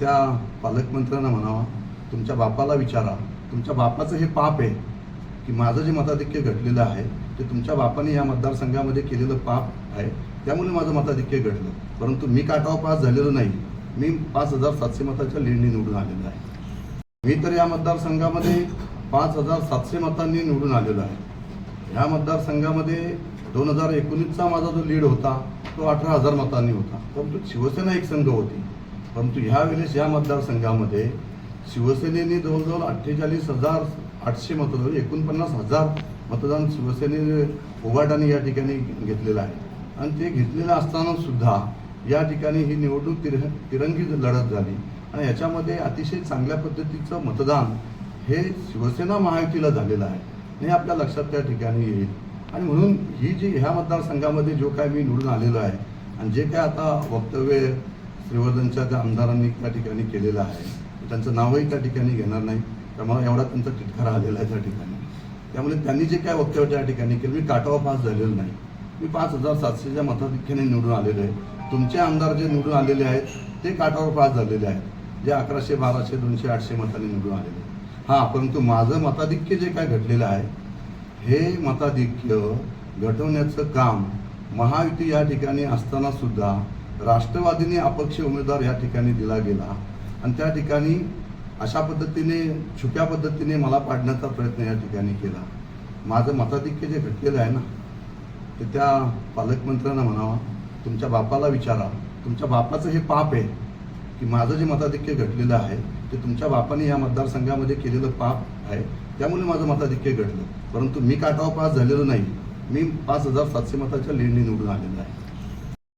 त्या पालकमंत्र्यांना म्हणावा तुमच्या बापाला विचारा. तुमच्या बापाचं हे पाप आहे की माझं जे मताधिक्य घडलेलं आहे ते तुमच्या बापाने या मतदारसंघामध्ये केलेलं पाप आहे त्यामुळे माझं मताधिक्य घडलं. परंतु मी काटाव पास झालेलो नाही. मी पाच हजार सातशे मताच्या लीडने निवडून आलेलो आहे. मी तर या मतदारसंघामध्ये पाच हजार सातशे मतांनी निवडून आलेलो आहे. ह्या मतदारसंघामध्ये दोन हजार एकोणीसचा माझा जो लीड होता तो अठरा हजार मतांनी होता. परंतु शिवसेना एक संघ होती. परंतु ह्या वेळेस या मतदारसंघामध्ये शिवसेनेने जवळजवळ अठ्ठेचाळीस हजार आठशे मतदान एकोणपन्नास हजार मतदान शिवसेनेने उभाटाने या ठिकाणी घेतलेलं आहे. आणि ते घेतलेलं असताना सुद्धा या ठिकाणी ही निवडणूक तिर तिरंगी लढत झाली. आणि याच्यामध्ये अतिशय चांगल्या पद्धतीचं मतदान हे शिवसेना महायुतीला झालेलं आहे. हे आपल्या लक्षात त्या ठिकाणी येईल. आणि म्हणून ही जी ह्या मतदारसंघामध्ये जो काय मी निवडून आलेलो आहे आणि जे काय आता वक्तव्य श्रीवर्धनच्या त्या आमदारांनी त्या ठिकाणी केलेलं आहे त्यांचं नावही त्या ठिकाणी घेणार नाही त्यामुळे एवढा त्यांचा तिटकारा आलेला आहे त्या ठिकाणी. त्यामुळे त्यांनी जे काय वक्तव्य त्या ठिकाणी केलं मी काटावा पास झालेलो नाही. मी पाच हजार सातशेच्या मताधिक्याने निवडून आलेलो आहे. तुमचे आमदार जे निवडून आलेले आहेत ते काटावर पास झालेले आहेत. जे अकराशे बाराशे दोनशे आठशे मताने निवडून आलेले आहेत. हां परंतु माझं मताधिक्य जे काय घडलेलं आहे हे मताधिक्य घटवण्याचं काम महायुती या ठिकाणी असताना सुद्धा राष्ट्रवादीने अपक्ष उमेदवार या ठिकाणी दिला गेला. आणि त्या ठिकाणी अशा पद्धतीने छुप्या पद्धतीने मला पाडण्याचा प्रयत्न या ठिकाणी केला. माझं मताधिक्य जे घटलेलं आहे ना ते त्या पालकमंत्र्यांना म्हणावा तुमच्या बापाला विचारा. तुमच्या बापाचं हे पाप आहे की माझं जे मताधिक्य घटलेलं आहे ते तुमच्या बापाने या मतदारसंघामध्ये केलेलं पाप आहे त्यामुळे माझं मताधिक्य घडलं. परंतु मी काटाव पास झालेलो नाही. मी पाच हजार सातशे मताच्या लेणी निवडून आलेलं आहे.